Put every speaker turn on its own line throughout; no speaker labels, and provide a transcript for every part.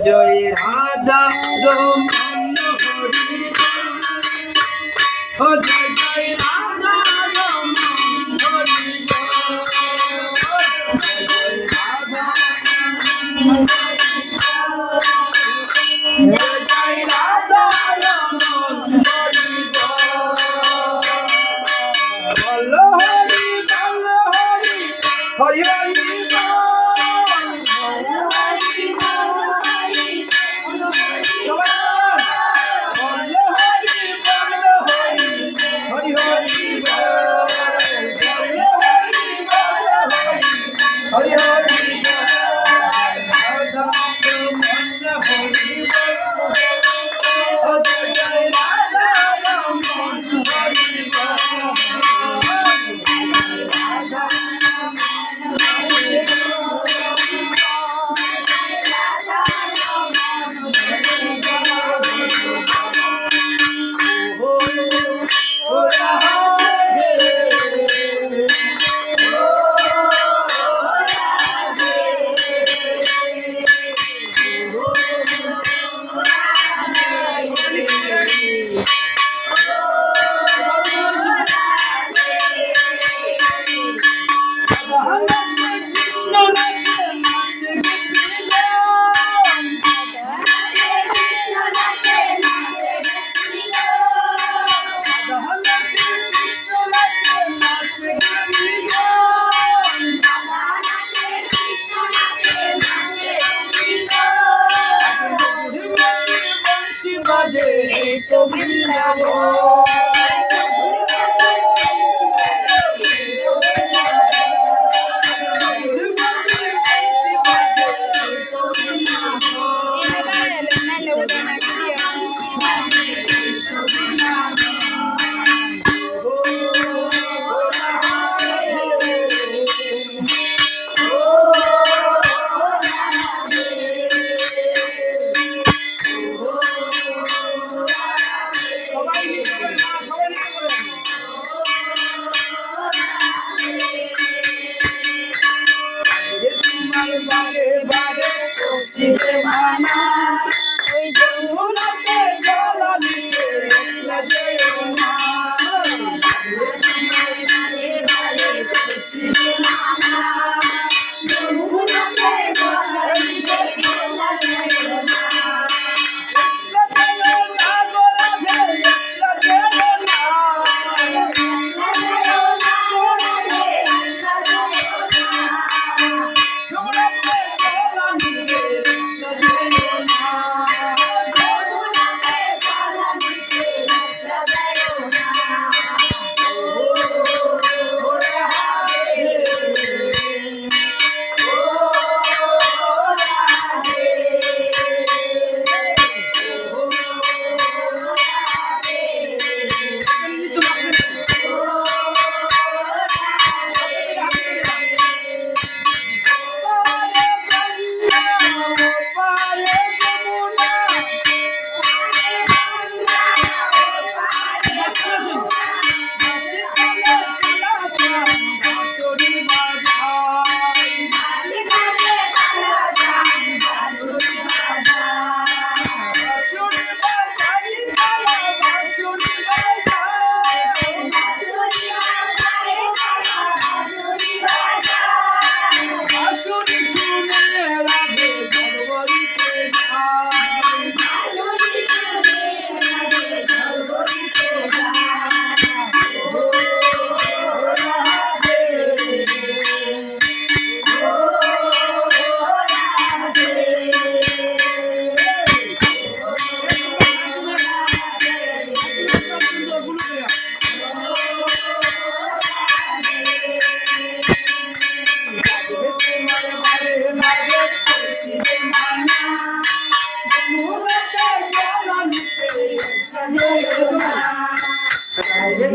জয় রাধা রম জয় জয় রাধা রম জয় রাধা রম বল হরি বল Hari Hari
Oh.
See them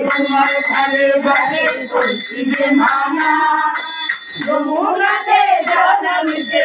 তোমার ঘরে ঘরে
মানা যমুনাতে জল নিতে